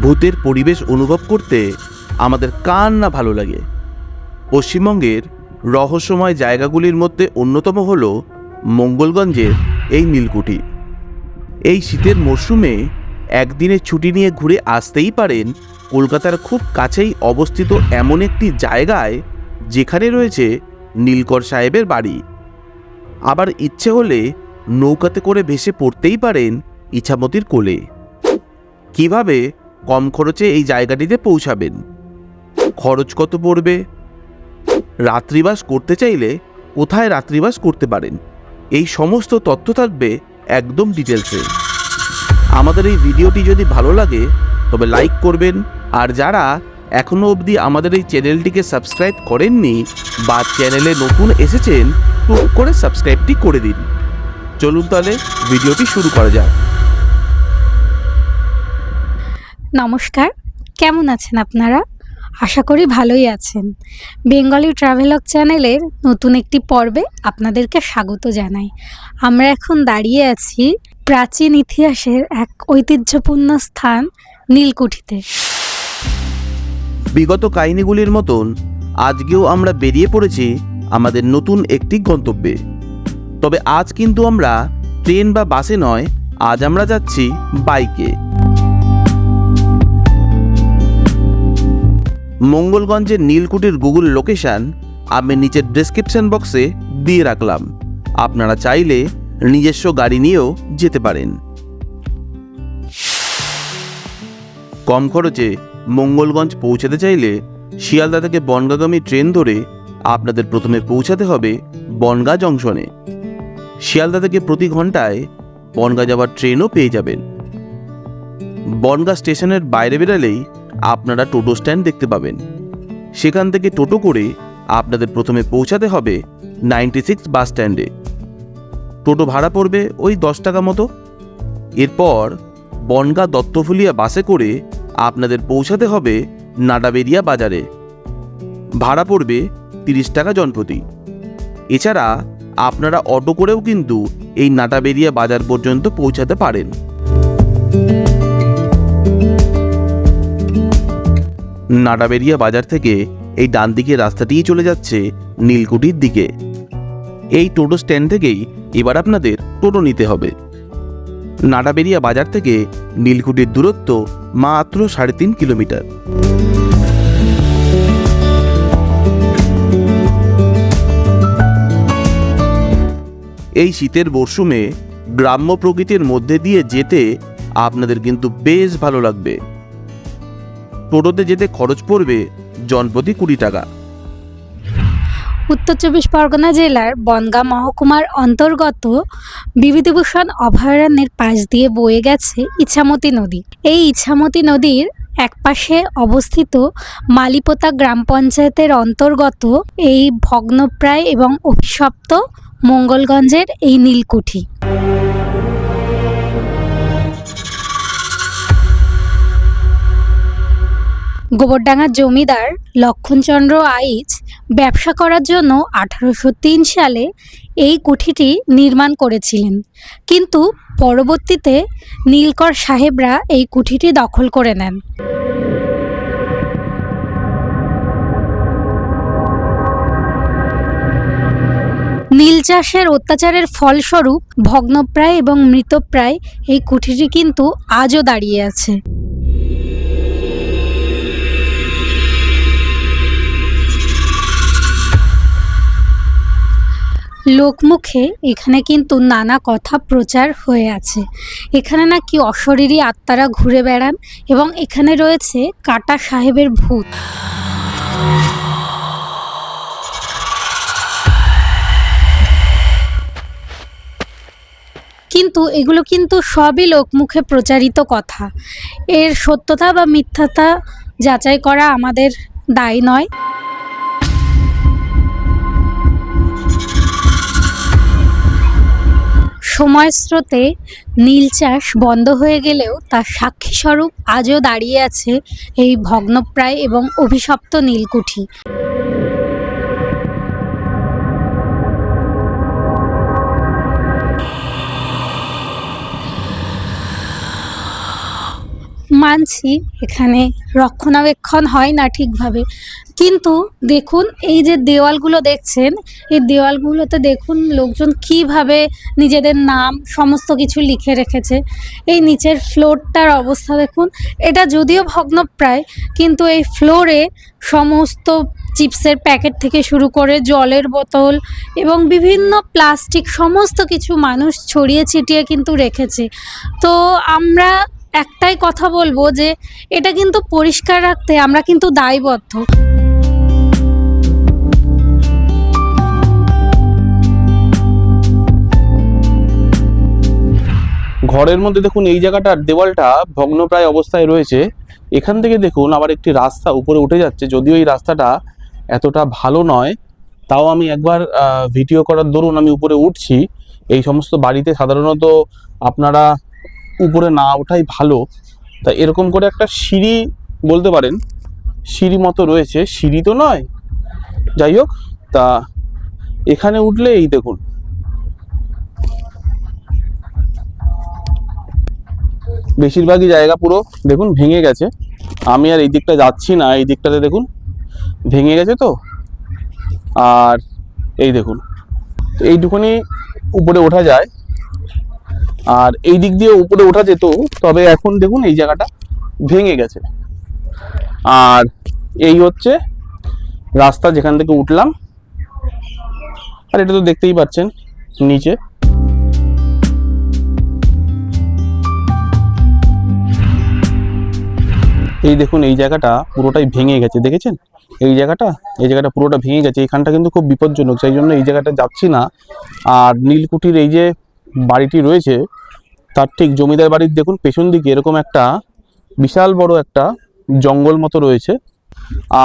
ভূতের পরিবেশ অনুভব করতে আমাদের কার না ভালো লাগে? পশ্চিমবঙ্গের রহস্যময় জায়গাগুলির মধ্যে অন্যতম হল মঙ্গলগঞ্জের এই নীলকুঠি। এই শীতের মরশুমে একদিনের ছুটি নিয়ে ঘুরে আসতেই পারেন কলকাতার খুব কাছেই অবস্থিত এমন একটি জায়গায় যেখানে রয়েছে নীলকর সাহেবের বাড়ি। আবার ইচ্ছে হলে নৌকাতে করে ভেসে পড়তেই পারেন ইছামতির কোলে। কীভাবে কম খরচে এই জায়গাটিতে পৌঁছাবেন। খরচ কত পড়বে? রাত্রিবাস করতে চাইলে কোথায় রাত্রিবাস করতে পারেন? এই সমস্ত তথ্য থাকবে একদম ডিটেলসে। আমাদের এই ভিডিওটি যদি ভালো লাগে, তবে লাইক করবেন, আর যারা এখনও অবধি আমাদের এই চ্যানেলটিকে সাবস্ক্রাইব করেননি বা চ্যানেলে নতুন এসেছেন, টুক করে সাবস্ক্রাইবটি করে দিন। চলুন তাহলে ভিডিওটি শুরু করা যাক। নমস্কার। কেমন আছেন আপনারা? আশা করি ভালোই আছেন। বেঙ্গলি ট্রাভেলক চ্যানেলের নতুন একটি পর্বে আপনাদেরকে স্বাগত জানাই। আমরা এখন দাঁড়িয়ে আছি প্রাচীন ইতিহাসের এক ঐতিহ্যপূর্ণ স্থান নীলকুঠিতে। বিগত কাহিনীগুলির মতন আজকেও আমরা বেরিয়ে পড়েছি আমাদের নতুন একটি গন্তব্যে। তবে আজ কিন্তু আমরা ট্রেন বা বাসে নয়, আজ আমরা যাচ্ছি বাইকে। মঙ্গলগঞ্জের নীলকুটির গুগল লোকেশন আমি নিচের ডেসক্রিপশন বক্সে দিয়ে রাখলাম। আপনারা চাইলে নিজস্ব গাড়ি নিয়েও যেতে পারেন। কম খরচে মঙ্গলগঞ্জ পৌঁছাতে চাইলে শিয়ালদা থেকে বনগাগামী ট্রেন ধরে আপনাদের প্রথমে পৌঁছাতে হবে বনগা জংশনে। শিয়ালদা থেকে প্রতি ঘন্টায় বনগা যাওয়ার ট্রেনও পেয়ে যাবেন। বনগা স্টেশনের বাইরে বেরালেই আপনারা টোটো স্ট্যান্ড দেখতে পাবেন। সেখান থেকে টোটো করে আপনাদের প্রথমে পৌঁছাতে হবে নাইনটি সিক্স বাস স্ট্যান্ডে। টোটো ভাড়া পড়বে ওই দশ টাকা মতো। এরপর বনগা দত্তফুলিয়া বাসে করে আপনাদের পৌঁছাতে হবে নাডাবেরিয়া বাজারে। ভাড়া পড়বে তিরিশ টাকা জনপ্রতি। এছাড়া আপনারা অটো করেও কিন্তু এই নাটাবেরিয়া বাজার পর্যন্ত পৌঁছাতে পারেন। নাটাবেরিয়া বাজার থেকে এই ডান দিকে রাস্তাটিই চলে যাচ্ছে নীলকুঠির দিকে। এই টোটো স্ট্যান্ড থেকেই এবার আপনাদের টোটো নিতে হবে। নাটাবেরিয়া বাজার থেকে নীলকুঠির দূরত্ব মাত্র সাড়ে তিন কিলোমিটার। এই শীতের মরশুমে গ্রাম্য প্রকৃতির মধ্যে দিয়ে যেতে আপনাদের কিন্তু বেশ ভালো লাগবে। টোটোতে যেতে খরচ পড়বে জনপ্রতি কুড়ি টাকা। উত্তর চব্বিশ পরগনা জেলার বনগাঁ মহকুমার অন্তর্গত বিভূতিভূষণ অভয়ারণ্যের পাশ দিয়ে বয়ে গেছে ইছামতি নদী। এই ইছামতি নদীর একপাশে অবস্থিত মালিপোতা গ্রাম পঞ্চায়েতের অন্তর্গত এই ভগ্নপ্রায় এবং অভিশপ্ত মঙ্গলগঞ্জের এই নীলকুঠি। গোবরডাঙ্গার জমিদার লক্ষণচন্দ্র আইচ ব্যবসা করার জন্য আঠারোশো তিন সালে এই কুঠিটি নির্মাণ করেছিলেন। কিন্তু পরবর্তীতে নীলকর সাহেবরা এই কুঠিটি দখল করে নেন। নীল চাষের অত্যাচারের ফলস্বরূপ ভগ্নপ্রায় এবং মৃতপ্রায় এই কুঠিটি কিন্তু আজও দাঁড়িয়ে আছে। লোকমুখে এখানে কিন্তু নানা কথা প্রচার হয়ে আছে। এখানে নাকি অশরীরী আত্মারা ঘুরে বেড়ান এবং এখানে রয়েছে কাটা সাহেবের ভূত। কিন্তু এগুলো কিন্তু সবই লোকমুখে প্রচারিত কথা। এর সত্যতা বা মিথ্যাতা যাচাই করা আমাদের দায় নয়। সময় স্রোতে নীল চাষ বন্ধ হয়ে গেলেও তার সাক্ষী স্বরূপ আজও দাঁড়িয়ে আছে এই ভগ্নপ্রায় এবং অভিশপ্ত নীলকুঠি। মানছি এখানে রক্ষণাবেক্ষণ হয় না ঠিকভাবে। কিন্তু দেখুন, এই যে দেওয়ালগুলো দেখছেন, এই দেওয়ালগুলোতে দেখুন লোকজন কীভাবে নিজেদের নাম, সমস্ত কিছু লিখে রেখেছে। এই নিচের ফ্লোরটার অবস্থা দেখুন, এটা যদিও ভগ্নপ্রায়, কিন্তু এই ফ্লোরে সমস্ত চিপসের প্যাকেট থেকে শুরু করে জলের বোতল এবং বিভিন্ন প্লাস্টিক, সমস্ত কিছু মানুষ ছড়িয়ে ছিটিয়ে কিন্তু রেখেছে। তো আমরা একটাই কথা বলব যে, এটা কিন্তু পরিষ্কার রাখতে আমরা কিন্তু দায়বদ্ধ। ঘরের মধ্যে দেখুন, এই জায়গাটার দেওয়ালটা ভগ্নপ্রায় অবস্থায় রয়েছে। এখান থেকে দেখুন, আবার একটি রাস্তা উপরে উঠে যাচ্ছে। যদিও এই রাস্তাটা এতটা ভালো নয়, তাও আমি একবার ভিডিও করার দরুন আমি উপরে উঠছি। এই সমস্ত বাড়িতে সাধারণত আপনারা উপরে না ওঠাই ভালো। তা এরকম করে একটা সিঁড়ি বলতে পারেন, সিঁড়ি মতো রয়েছে। সিঁড়ি তো নয়। যাই হোক, তা এখানে উঠলে এই দেখুন বেশিরভাগই জায়গা পুরো, দেখুন, ভেঙে গেছে। আমি আর এই দিকটা যাচ্ছি না, এই দিকটাতে দেখুন, ভেঙে গেছে তো। আর এই দেখুন, এইটুকুনি উপরে ওঠা যায়। আর এই দিক দিয়ে উপরে ওঠা যেত, তবে এখন দেখুন, এই জায়গাটা ভেঙে গেছে। আর এই হচ্ছে রাস্তা যেখান থেকে উঠলাম। আর এটা তো দেখতেই পাচ্ছেন, নিচে। এই দেখুন, এই জায়গাটা পুরোটাই ভেঙে গেছে, দেখেছেন? এই জায়গাটা এই জায়গাটা পুরোটা ভেঙে গেছে। এখানটা কিন্তু খুব বিপজ্জনক, সেই জন্য এই জায়গাটা যাচ্ছি না। আর নীলকুঠির এই যে বাড়িটি রয়েছে, তার ঠিক জমিদার বাড়ির দেখুন, পেছন দিকে এরকম একটা বিশাল বড় একটা জঙ্গল মতো রয়েছে।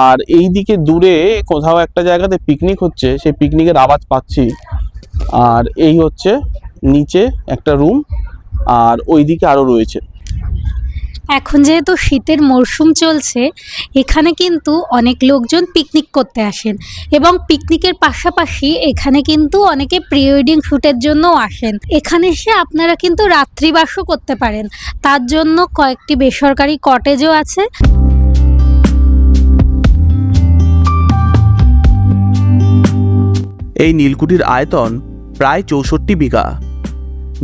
আর এই দিকে দূরে কোথাও একটা জায়গাতে পিকনিক হচ্ছে, সেই পিকনিকের আওয়াজ পাচ্ছি। আর এই হচ্ছে নিচে একটা রুম আর ওই দিকে আরও রয়েছে। এখন যেহেতু শীতের মরশুম চলছে, এখানে কিন্তু অনেক লোকজন পিকনিক করতে আসেন এবং পিকনিকের পাশাপাশি এখানে কিন্তু অনেকে প্রি ওয়েডিং শ্যুটের জন্যও আসেন। এখানে এসে আপনারা কিন্তু রাত্রিবাসও করতে পারেন। তার জন্য কয়েকটি বেসরকারি কটেজও আছে। এই নীলকুঠির আয়তন প্রায় চৌষট্টি বিঘা।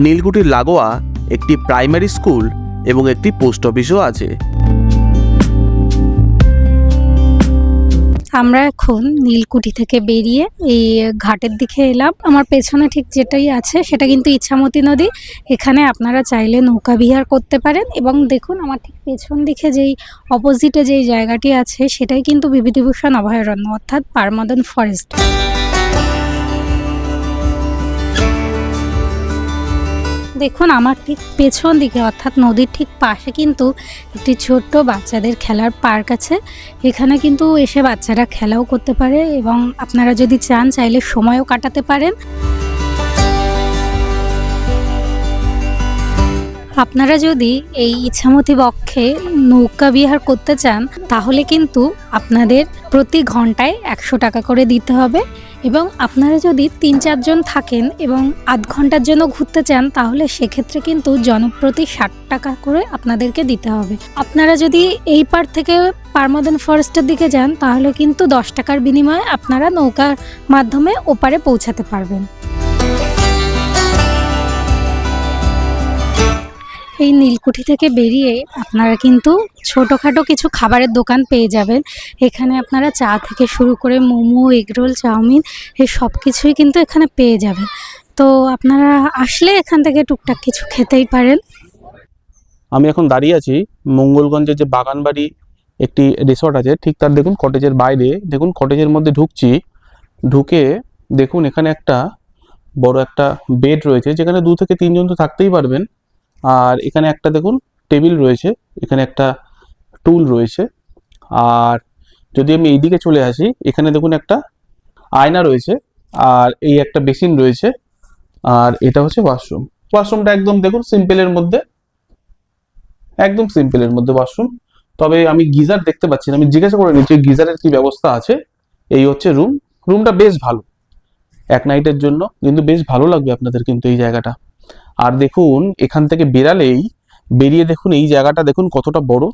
নীলকুঠির লাগোয়া একটি প্রাইমারি স্কুল এবং একটি পোস্ট অফিসও আছে। আমরা এখন নীলকুঠি থেকে বেরিয়ে এই ঘাটের দিকে এলাম। আমার পেছনে ঠিক যেটাই আছে সেটা কিন্তু ইচ্ছামতি নদী। এখানে আপনারা চাইলে নৌকা বিহার করতে পারেন এবং দেখুন আমার ঠিক পেছন দিকে যেই অপোজিটে যেই জায়গাটি আছে সেটাই কিন্তু বিভূতিভূষণ অভয়ারণ্য অর্থাৎ পারমদন ফরেস্ট দেখুন, আমার ঠিক পেছন দিকে, অর্থাৎ নদীর ঠিক পাশে কিন্তু একটি ছোট্ট বাচ্চাদের খেলার পার্ক আছে। এখানে কিন্তু এসে বাচ্চারা খেলাও করতে পারে এবং আপনারা যদি চান, চাইলে সময়ও কাটাতে পারেন। আপনারা যদি এই ইচ্ছামতি বক্ষে নৌকা বিহার করতে চান, তাহলে কিন্তু আপনাদের প্রতি ঘন্টায় একশো টাকা করে দিতে হবে এবং আপনারা যদি তিন চারজন থাকেন এবং আধ ঘণ্টার জন্য ঘুরতে চান, তাহলে সেক্ষেত্রে কিন্তু জনপ্রতি ষাট টাকা করে আপনাদেরকে দিতে হবে। আপনারা যদি এই পার থেকে পারমাদন ফরেস্টের দিকে যান, তাহলে কিন্তু দশ টাকার বিনিময়ে আপনারা নৌকার মাধ্যমে ওপারে পৌঁছাতে পারবেন। এই নীলকুঠি থেকে বেরিয়ে আপনারা কিন্তু ছোটোখাটো কিছু খাবারের দোকান পেয়ে যাবেন। এখানে আপনারা চা থেকে শুরু করে মোমো, এগরোল, চাউমিন এই সব কিছুই কিন্তু এখানে পেয়ে যাবেন। তো আপনারা আসলে এখান থেকে টুকটাক কিছু খেতেই পারেন। আমি এখন দাঁড়িয়ে আছি মঙ্গলগঞ্জের যে বাগানবাড়ি একটি রিসর্ট আছে, ঠিক তার দেখুন কটেজের বাইরে। দেখুন কটেজের মধ্যে ঢুকছি, ঢুকে দেখুন এখানে একটা বড় একটা বেড রয়েছে, যেখানে দু থেকে তিনজন তো থাকতেই পারবেন। আর এখানে একটা দেখুন টেবিল রয়েছে, এখানে একটা টুল রয়েছে। আর যদি আমি এইদিকে চলে আসি, এখানে দেখুন একটা আয়না রয়েছে আর এই একটা বেসিন রয়েছে। আর এটা হচ্ছে ওয়াশরুম। ওয়াশরুমটা একদম দেখুন সিম্পলের মধ্যে, একদম সিম্পলের মধ্যে ওয়াশরুম। তবে আমি গিজার দেখতে পাচ্ছি না, আমি জিজ্ঞাসা করে নিচ্ছি গিজারের কি ব্যবস্থা আছে। এই হচ্ছে রুম। রুমটা বেশ ভালো, এক নাইটের জন্য, কিন্তু বেশ ভালো লাগবে আপনাদের কিন্তু এই জায়গাটা। আর দেখুন, এখান থেকে বেরালেই বেরিয়ে দেখুন এই জায়গাটা দেখুন কতটা বড়।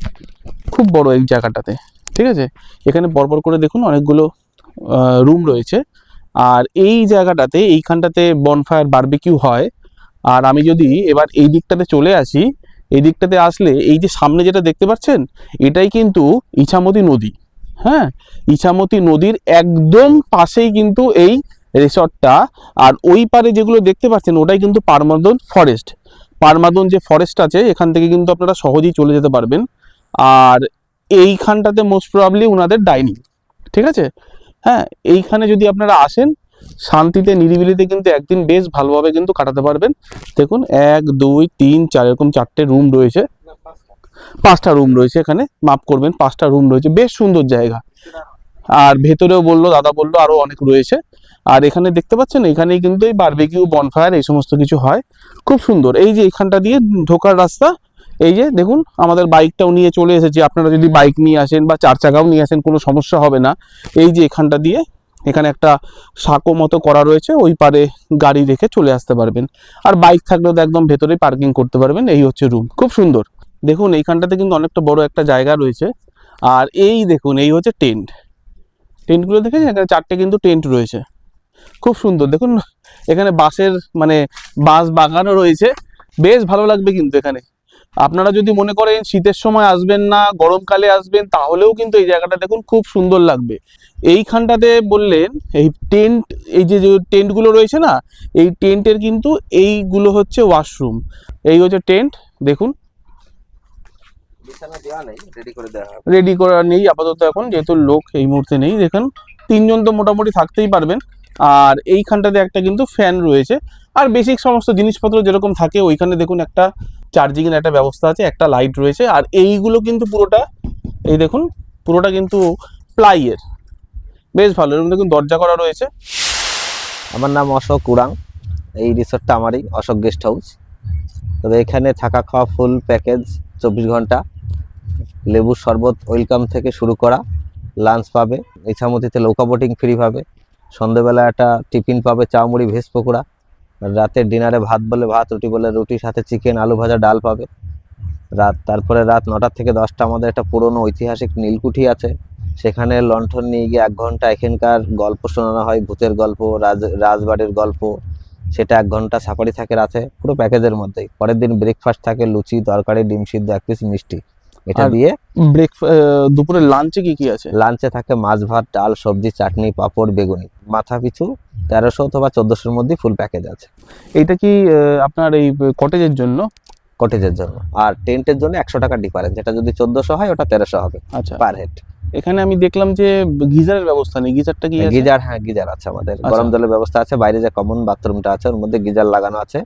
খুব বড় এই জায়গাটাতে, ঠিক আছে? এখানে বড় করে দেখুন অনেকগুলো রুম রয়েছে। আর এই জায়গাটাতে, এইখানটাতে বনফায়ার বারবিকিউ হয়। আর আমি যদি এবার এই দিকটাতে চলে আসি, এই দিকটাতে আসলে এই যে সামনে যেটা দেখতে পাচ্ছেন, এটাই কিন্তু ইছামতি নদী। হ্যাঁ? ইছামতি নদীর একদম পাশেই কিন্তু এই রিসর্টটা আর ওই পারে যেগুলো দেখতে পাচ্ছেন, ওটাই কিন্তু পারমাদন ফরেস্ট পারমাদন যে ফরেস্ট আছে, এখান থেকে কিন্তু আপনারা সহজেই চলে যেতে পারবেন। আর এইখানটাতে মোস্ট প্রবাবলি ওনাদের ডাইনিং ঠিক আছে? হ্যাঁ এইখানে যদি আপনারা আসেন, শান্তিতে, নিরিবিলিতে কিন্তু একদিন বেশ ভালোভাবে কিন্তু কাটাতে পারবেন। দেখুন, এক, দুই, তিন, চার, এরকম চারটে রুম রয়েছে। পাঁচটা রুম রয়েছে এখানে, মাপ করবেন, পাঁচটা রুম রয়েছে। বেশ সুন্দর জায়গা। আর ভেতরেও বলল, দাদা বলল, আরও অনেক রয়েছে। আর এখানে দেখতে পাচ্ছেন, এখানেই কিন্তু এই বারবিকিউ বনফায়ার এই সমস্ত কিছু হয়। খুব সুন্দর। এই যে এখানটা দিয়ে ঢোকার রাস্তা, এই যে দেখুন, আমাদের বাইকটাও নিয়ে চলে এসেছি। আপনারা যদি বাইক নিয়ে আসেন বা চার চাকাও নিয়ে আসেন, কোনো সমস্যা হবে না। এই যে এখানটা দিয়ে, এখানে একটা সাঁকো মতো করা রয়েছে, ওই পারে গাড়ি রেখে চলে আসতে পারবেন। আর বাইক থাকলেও তো একদম ভেতরেই পার্কিং করতে পারবেন, এই হচ্ছে রুম খুব সুন্দর। দেখুন, এইখানটাতে কিন্তু অনেকটা বড় একটা জায়গা রয়েছে। আর এই দেখুন, এই হচ্ছে টেন্ট টেন্টগুলো দেখেছেন? এখানে চারটে কিন্তু টেন্ট রয়েছে। খুব সুন্দর। দেখুন এখানে বাঁশের মানে বাঁশ বাগানও রয়েছে। বেশ ভালো লাগবে কিন্তু এখানে। আপনারা যদি মনে করেন শীতের সময় আসবেন না গরমকালে আসবেন তাহলেও কিন্তু এই জায়গাটা দেখুন খুব সুন্দর লাগবে। এইখানটাতে বললেন এই টেন্ট এই যে যে টেন্টগুলো রয়েছে না এই টেন্টের কিন্তু এইগুলো হচ্ছে ওয়াশরুম। এই হচ্ছে টেন্ট দেখুন। রেডি করা নেই আপাতত এখন যেহেতু লোক এই মুহূর্তে নেই দেখুন। তিনজন তো মোটামুটি থাকতেই পারবেন। আর এইখানটাতে একটা কিন্তু ফ্যান রয়েছে। আর বেসিক সমস্ত জিনিসপত্র যেরকম থাকে, ওইখানে দেখুন একটা চার্জিংয়ের একটা ব্যবস্থা আছে, একটা লাইট রয়েছে। আর এইগুলো কিন্তু পুরোটা, এই দেখুন, পুরোটা কিন্তু প্লাইয়ের বেশ ভালো, এরকম দেখুন দরজা করা রয়েছে। আমার নাম অশোক উড়াং, এই রিসোর্টটা আমারই, অশোক গেস্ট হাউস। তবে এখানে থাকা খাওয়া ফুল প্যাকেজ চব্বিশ ঘণ্টা। লেবু শরবত ওয়েলকাম থেকে শুরু করা লাঞ্চ পাবে। ইছামতিতে নৌকা বোটিং ফ্রি পাবে। সন্ধেবেলা একটা টিফিন পাবে চা মুড়ি ভেজ পকোড়া। রাতের ডিনারে ভাত বলে ভাত, রুটি বলে রুটির সাথে চিকেন, আলু ভাজা, ডাল পাবে। রাত, তারপরে রাত নটা থেকে দশটা আমাদের একটা পুরনো ঐতিহাসিক নীলকুঠি আছে। সেখানে লণ্ঠন নিয়ে গিয়ে এক ঘণ্টা এখানকার গল্প শোনানো হয়, ভূতের গল্প, রাজ, রাজবাড়ির গল্প। সেটা এক ঘণ্টা সাফারি থাকে রাতে, পুরো প্যাকেজের মধ্যেই। পরের দিন ব্রেকফাস্ট থাকে, লুচি, তরকারি, ডিম সিদ্ধ, এক পিস মিষ্টি। এটা দিয়ে? ব্রেক দুপুরে লাঞ্চে কি কি আছে? লাঞ্চে থাকে মাছ ভাত ডাল সবজি চাটনি পাঁপড় বেগুনি। মাথা পিছু তেরোশো অথবা চোদ্দশোর মধ্যে ফুল প্যাকেজ আছে। এটা কি আপনার এই কটেজের জন্য? কটেজের জন্য। আর টেন্টের জন্য একশো টাকা ডিফারেন্স যেটা যদি চোদ্দশো হয় ওটা তেরোশো হবে আচ্ছা। পার হেড এখানে আমি দেখলাম যে গিজারের ব্যবস্থা নেই। গিজারটা কি গিজার হ্যাঁ গিজার আছে আমাদের। আচ্ছা। গরম জলের ব্যবস্থা আছে। বাইরে যে কমন বাথরুমটা আছে ওর মধ্যে গিজার লাগানো আছে।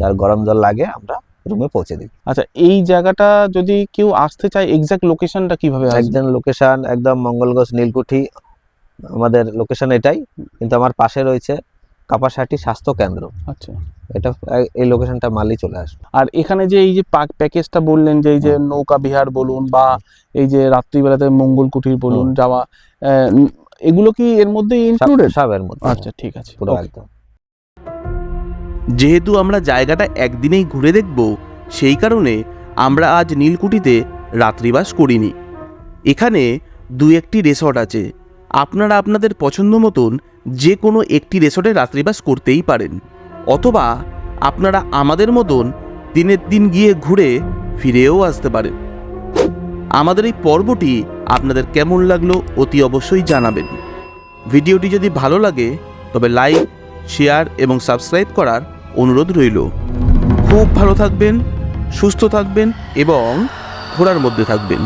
যার গরম জল লাগে আমরা রুমে পৌঁছে দিই। আচ্ছা এই জায়গাটা যদি কেউ আসতে চায় এক্সাক্ট লোকেশনটা কীভাবে একজন লোকেশন একদম মঙ্গলগঞ্জ নীলকুঠি আমাদের লোকেশন এটাই কিন্তু আমার পাশে রয়েছে কাপাসাটি স্বাস্থ্য কেন্দ্র। আচ্ছা। এটা এই লোকেশনটা মারলেই চলে আসবে। আর এখানে যে এই যে পাক প্যাকেজটা বললেন যে এই যে নৌকা বিহার বলুন বা এই যে রাত্রিবেলাতে মঙ্গল কুটির বলুন যাওয়া এগুলো কি এর মধ্যে সব- ইনক্লুডেড সব এর মধ্যে। আচ্ছা ঠিক আছে। পুরো একদম। যেহেতু আমরা জায়গাটা একদিনেই ঘুরে দেখব, সেই কারণে আমরা আজ নীলকুঠিতে রাত্রিবাস করিনি। এখানে দু একটি রেসর্ট আছে। আপনারা আপনাদের পছন্দ মতন যে কোনো একটি রেসর্টে রাত্রিবাস করতেই পারেন। অথবা আপনারা আমাদের মতন দিনের দিন গিয়ে ঘুরে ফিরেও আসতে পারেন। আমাদের এই পর্বটি আপনাদের কেমন লাগল অতি অবশ্যই জানাবেন। ভিডিওটি যদি ভালো লাগে, তবে লাইক, শেয়ার এবং সাবস্ক্রাইব করার অনুরোধ রইল। খুব ভালো থাকবেন সুস্থ থাকবেন এবং ঘোরার মধ্যে থাকবেন।